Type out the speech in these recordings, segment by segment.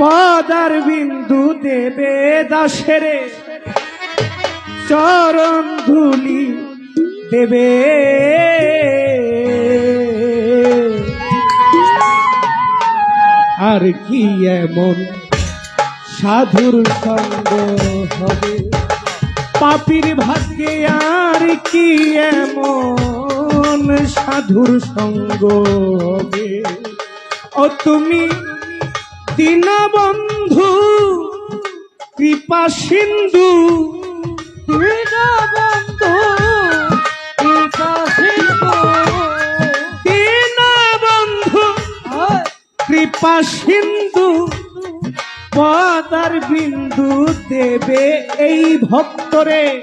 পদার বিন্দু দেবে দাসেরে। চরণ ধুলি দেবে। আর কি এমন সাধুর সঙ্গ হবে? পাপির ভাগ্যে আর কি এমন সাধুর সঙ্গ হবে? ও তুমি দীনবন্ধু কৃপা সিন্ধু। দীনবন্ধু কৃপা সিন্ধু। দীনবন্ধু হায়। কৃপা সিন্ধু। পদার বিন্দু দেবে এই ভক্তরে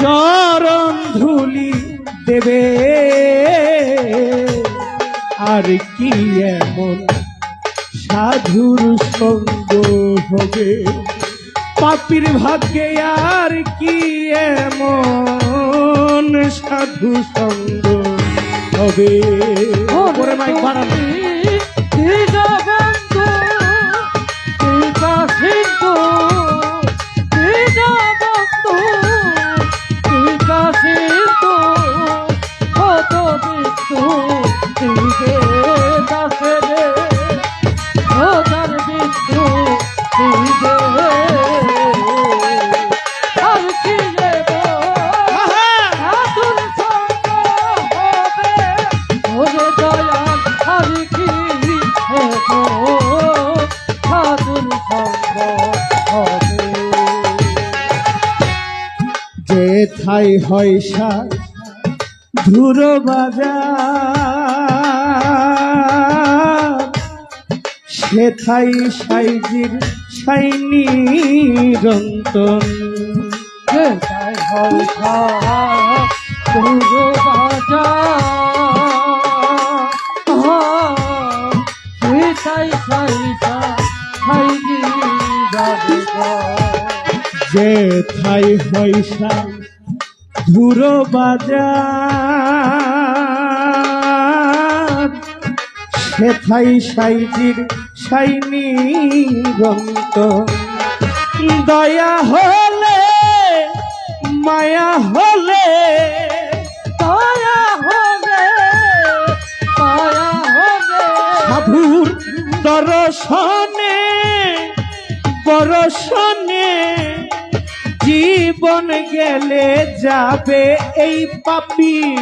চরণ ধুলি দেবে। আর কি এমন সাধুর সঙ্গ হবে। পাপির ভাগ্যে আর কি এমন সাধু সঙ্গ হবে? ওরে মাইক বাড়ানো। যে থাই হয় সার? ধুর বাজার। সে থাই সাইজির সাইনি রন্তন। পুরো বাজার। যে থাই হয় সার ধুর বাজার। সে থাই সাইজির সাইনি রন্তন দয়া হলে, মায়া হলে, দয়া সাধুর দর্শনে বরসনে জীবন গেলে যাবে এই পাপি।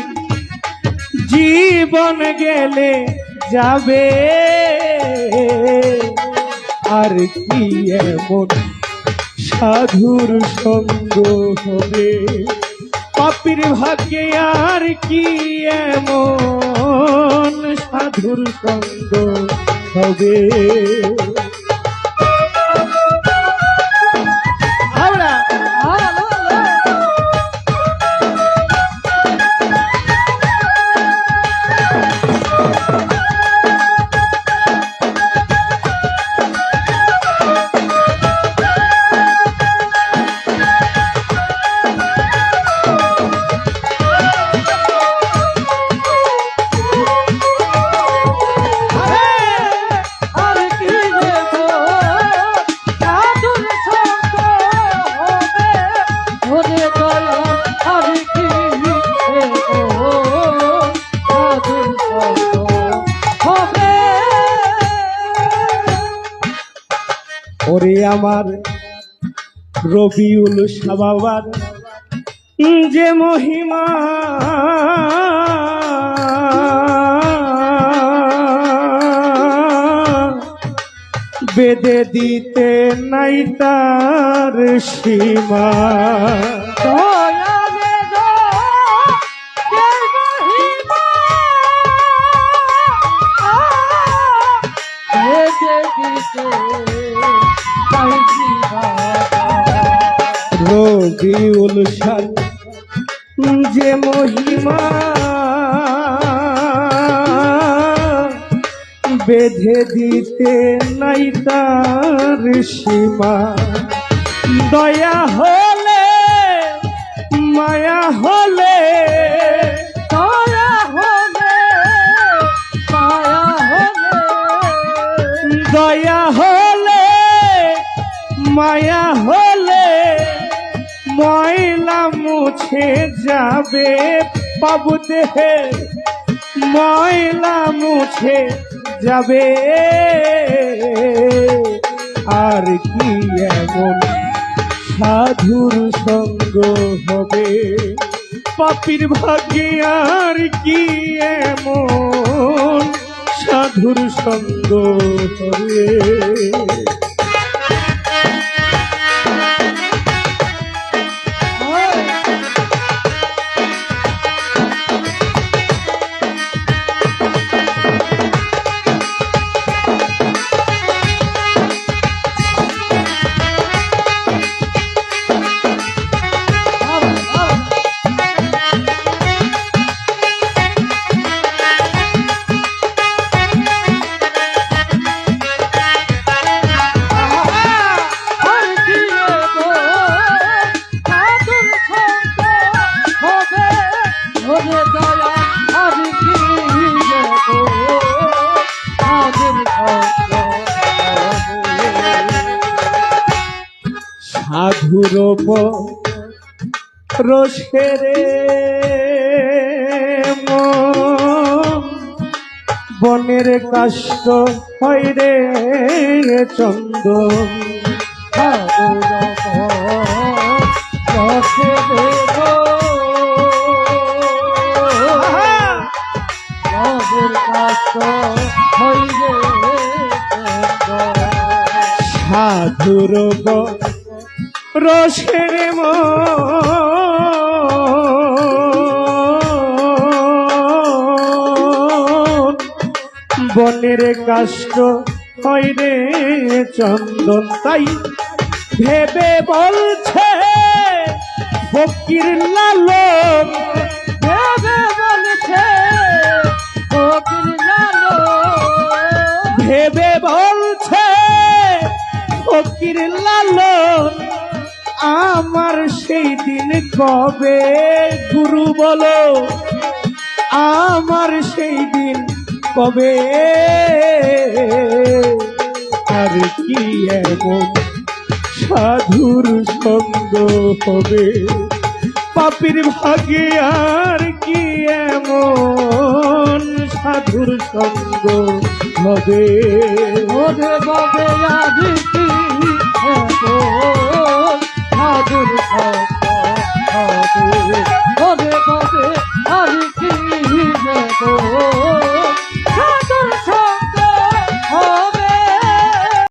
জীবন গেলে যাবে। আর কি এমন সাধুর সঙ্গ হবে? পাপির ভাগ্যে আর কি এমন সাধুর সঙ্গ হবে? ওরে আমার রবিউল সাবাবার যে মহিমা। বেদে দিতে নাই তার সীমা। রবিউল সাল যে মহিমা বেঁধে দিতে নাই তার সীমা। দয়া হলে মায়া হলে দয়া হলে, মায়া হলে ময়লা মুছে যাবে পাবু দেহে। ময়লা মুছে যাবে। আর কি এমন সাধুর সঙ্গ হবে? পাপির ভাগ্যে আর কি এমন সাধুর সঙ্গ হবে সাধুর রসেরে বনের কাষ্ট হয় রে চন্দন সাধুর রসের বনের কাষ্ট হয় রে চন্দন, তাই ভেবে বলছে ফকির লালন। ভেবে বলছে ফকির লালন। আমার সেই দিন কবে গুরু বলো? আমার সেই দিন কবে? আর কি এমন সাধুর সঙ্গ হবে? পাপির ভাগে আর কি এমন সাধুর সঙ্গ হবে? ওরে বাবে আদিতি ওরে বাবে আদিতি সাধুর